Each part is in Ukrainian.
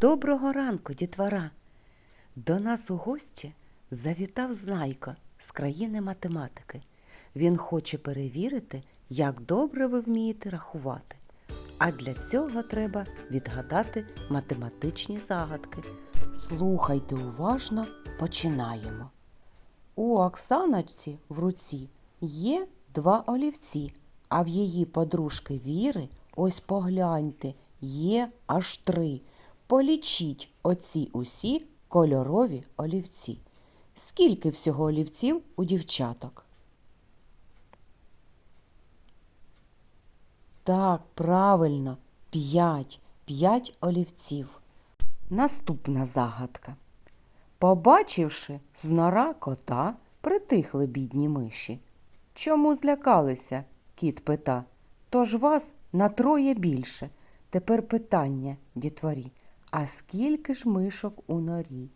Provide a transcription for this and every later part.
Доброго ранку, дітвора! До нас у гості завітав знайко з країни математики. Він хоче перевірити, як добре ви вмієте рахувати. А для цього треба відгадати математичні загадки. Слухайте уважно, починаємо. У Оксаночці в руці є два олівці, а в її подружки Віри, ось погляньте, є аж три. Полічіть оці усі кольорові олівці. Скільки всього олівців у дівчаток? Так, правильно, п'ять. П'ять олівців. Наступна загадка. Побачивши з нора кота, притихли бідні миші. Чому злякалися? кіт пита. Тож вас на троє більше. Тепер питання, дітворі. А скільки ж мишок у норі?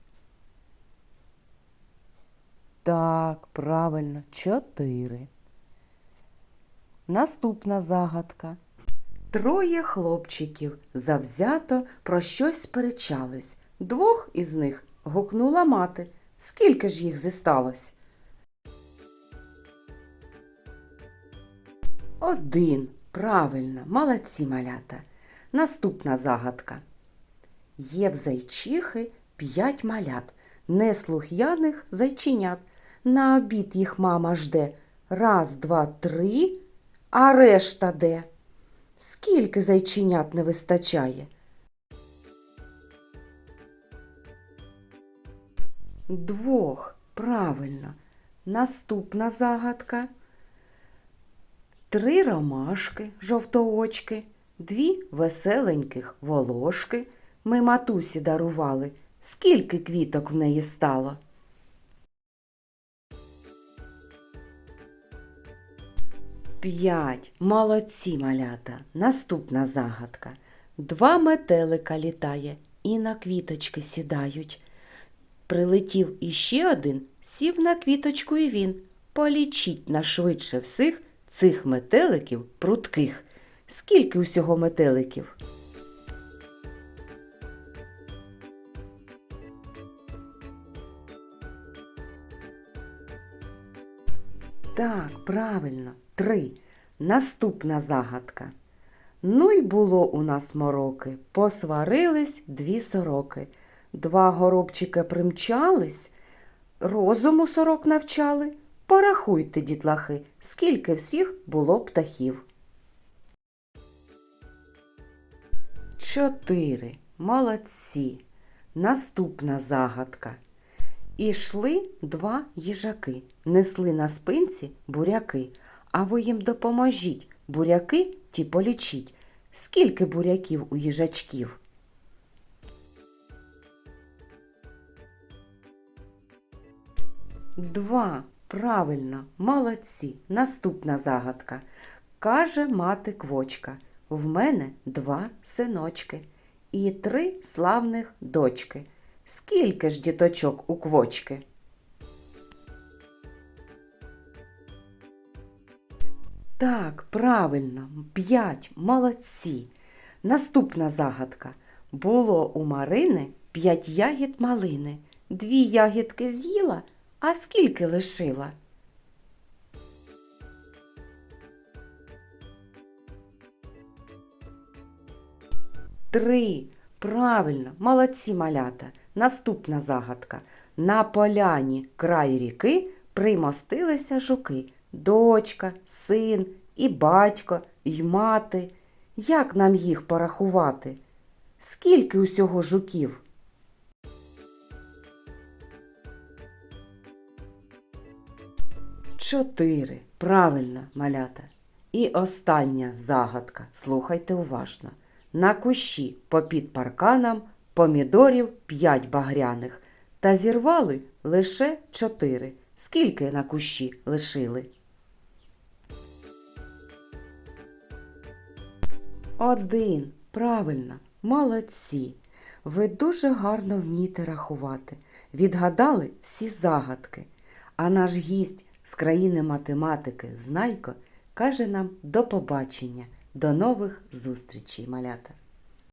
Так, правильно, чотири. Наступна загадка. Троє хлопчиків завзято про щось сперечались. Двох із них гукнула мати. Скільки ж їх зісталось? Один. Правильно, молодці малята. Наступна загадка. Є в зайчихи п'ять малят, неслух'яних зайченят. На обід їх мама жде. Раз, два, три, а решта де? Скільки зайченят не вистачає? Двох. Правильно. Наступна загадка. Три ромашки жовтоочки, дві веселеньких волошки ми матусі дарували. Скільки квіток в неї стало? П'ять. Молодці малята. Наступна загадка. Два метелика літає і на квіточки сідають. Прилетів іще один, сів на квіточку і він. Полічіть на швидше всіх цих метеликів прудких. Скільки усього метеликів? Так, правильно, три. Наступна загадка. Ну й було у нас мороки, посварились дві сороки. Два горобчика примчались, розуму сорок навчали. Порахуйте, дітлахи, скільки всіх було птахів. Чотири. Молодці. Наступна загадка. Ішли два їжаки, несли на спинці буряки. А ви їм допоможіть, буряки ті полічіть. Скільки буряків у їжачків? Два. Правильно, молодці. Наступна загадка. Каже мати квочка. В мене два синочки і три славних дочки. Скільки ж діточок у квочки? Так, правильно, п'ять, молодці. Наступна загадка. Було у Марини п'ять ягід малини. Дві ягідки з'їла, а скільки лишила? Три. Правильно, молодці малята. Наступна загадка. На поляні край ріки примостилися жуки. Дочка, син і батько, й мати. Як нам їх порахувати? Скільки усього жуків? Чотири. Правильно, малята. І остання загадка. Слухайте уважно. На кущі попід парканом помідорів п'ять багряних, та зірвали лише чотири. Скільки на кущі лишили? Один. Правильно, молодці. Ви дуже гарно вмієте рахувати. Відгадали всі загадки. А наш гість з країни математики Знайко каже нам до побачення, до нових зустрічей, малята.